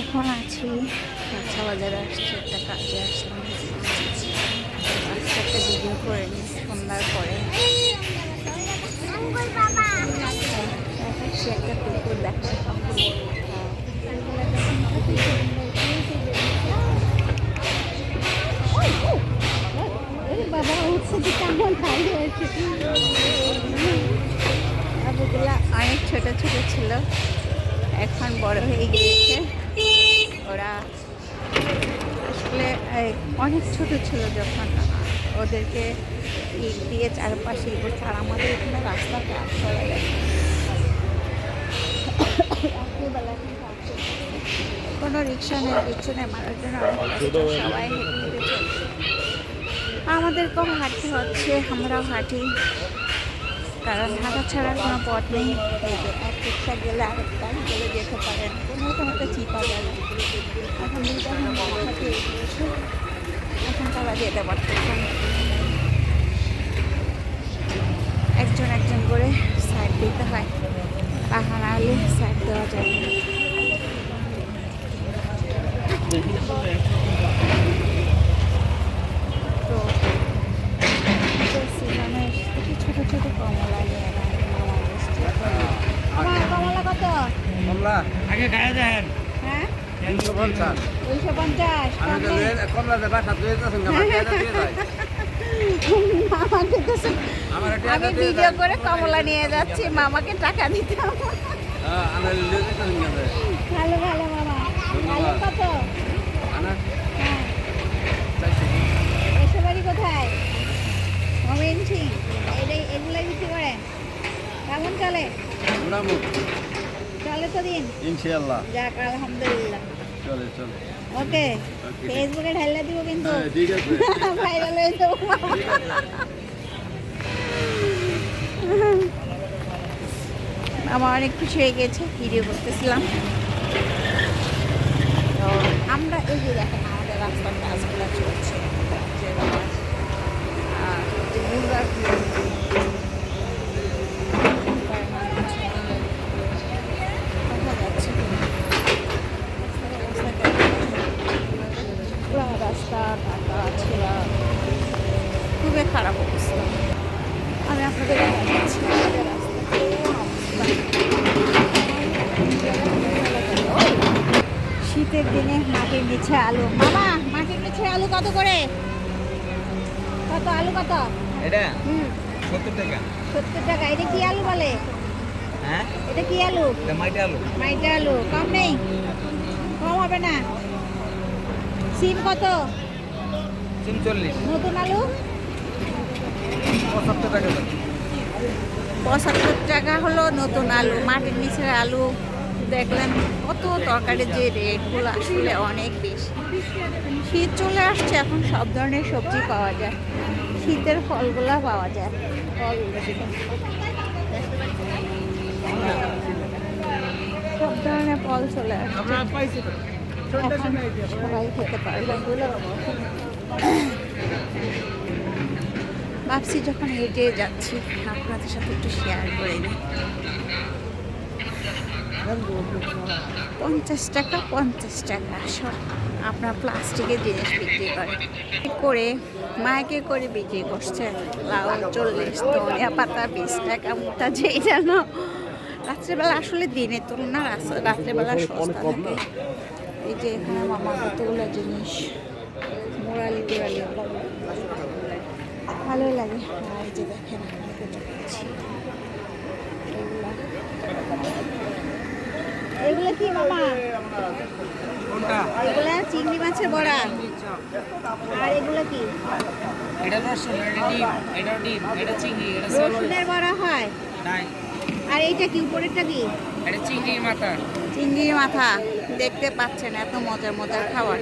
এখন আছি কাঁচা বাজারে আসছি, একটা কাজে আসলাম। আজকে একটা ভিডিও করে নিই, সন্ধ্যার পরে। একটা কুকুর দেখা বাবা উঠছে যে কেমন হয়েছে। বাবুগুলা অনেক ছোট ছোট ছিল। এখন বড় হয়ে গিয়েছে। ওরা আসলে অনেক ছোট ছিল যখন ওদেরকে ইট দিয়ে চারপাশে আর আমাদের এখানে রাস্তা গেছে রাত্রিবেলা কোনো রিক্সা নেই, কিছু নেই। মারার জন্য সবাই হেঁটে হেঁটে চলছে। আমাদেরকেও হাঁটতে হচ্ছে, আমরাও হাঁটি। কারণ হাঁটা ছাড়ার কোনো পথ নেই। এই যে এক রিক্সা গেলে আরেকটা, গেলে যেতে পারেন। কোনো কোনো একটা চিপা গেল এখন এখন তারা যেতে পারতেছেন একজন একজন করে সাইড দিতে হয়। পাহাড় আলে সাইড দেওয়া যায় না। তো সিজনে থেকে ছোটো ছোটো কমলা নিয়ে মামা এসছে মা, কমলা কত কমলা। আগে গায়ে দেন। হ্যাঁ? তিনশো পঞ্চাশ। দুইশো পঞ্চাশ কমলা। দেবা সাত আমি ভিডিও করে কমলা নিয়ে যাচ্ছি মামাকে টাকা দিতাম হ্যাঁ ভালো ভালো মামা। কত? হ্যাঁ। এসে বাড়ি কোথায়? মমিন সিং এগুলাই বিক্রি করেন? কেমন চলে ইনশাআল্লাহ। যাক আলহামদুলিল্লাহ। চলে চলে। ওকে ফেসবুকে ঢাইলা দিব কিন্তু। হ্যাঁ ঠিক আছে। ভাইরাল হয়ে যাব। আমার অনেক খুশি হয়ে গেছে ভিডিও করতেছিলাম তো আমরা এই যে দেখেন আমাদের রাস্তার কাজগুলো চলছে যে আমার, আহ, যে মুরগার দেখা যাচ্ছে কি? রাস্তার অবস্থা কেমন? রাস্তা ঢাকা ছেঁড়া খুবই খারাপ অবস্থা। আমি আপনাদের দেখাচ্ছি। শীতের দিনে মাটির নিচে আলু। মামা মাটির নিচে আলু কত করে? কত আলু কত? এটা? হুম। সত্তর টাকা। সত্তর টাকা। এটা কি আলু বলে? হ্যাঁ? এটা কি আলু? মাইটা আলু। মাইটা আলু। কম নেই? কম হবে না? সিম কত? তিন চল্লিশ। নতুন আলু? পঁচাত্তর টাকা পঁচাত্তর টাকা হলো নতুন আলু মাটির নিচের আলু। দেখলেন কত তরকারির যে রেটগুলো আসলে অনেক বেশি। শীত চলে আসছে এখন সব ধরনের সবজি পাওয়া যায়। শীতের ফলগুলো পাওয়া যায়। ফল সব ধরনের ফল চলে আসছে। এখন সবাই খেতে পারবে ভাবছি যখন হেঁটে যাচ্ছি আপনাদের সাথে একটু শেয়ার করে নিই। পঞ্চাশ টাকা পঞ্চাশ টাকা সব আপনার প্লাস্টিকের জিনিস বিক্রি করে। করে মাইকে করে বিক্রি করছে। লাউ চল্লিশ ধনিয়া পাতা বিশ টাকা মোটা যেই যেন। রাত্রেবেলা আসলে দিনের তুলনা রাত্রেবেলা সস্তা থাকে। এই যে এখানে মামা কতগুলো জিনিস মোরালি টোরালি ভালো লাগে। আর এই যে দেখেন আমি কত পেয়েছি এগুলো। কি মামা? এগুলা চিংড়ি মাছের বড়া। আর এগুলো কি? এটা রসুন এটা ডিম এটা ডিম এটা চিংড়ি এটা রসুনের বড়া হয়। নাই আর এইটা কি উপরেরটা কি? এটা চিংড়ির মাথা। চিংড়ির মাথা। দেখতে পাচ্ছেন এত মজার মজার খাবার।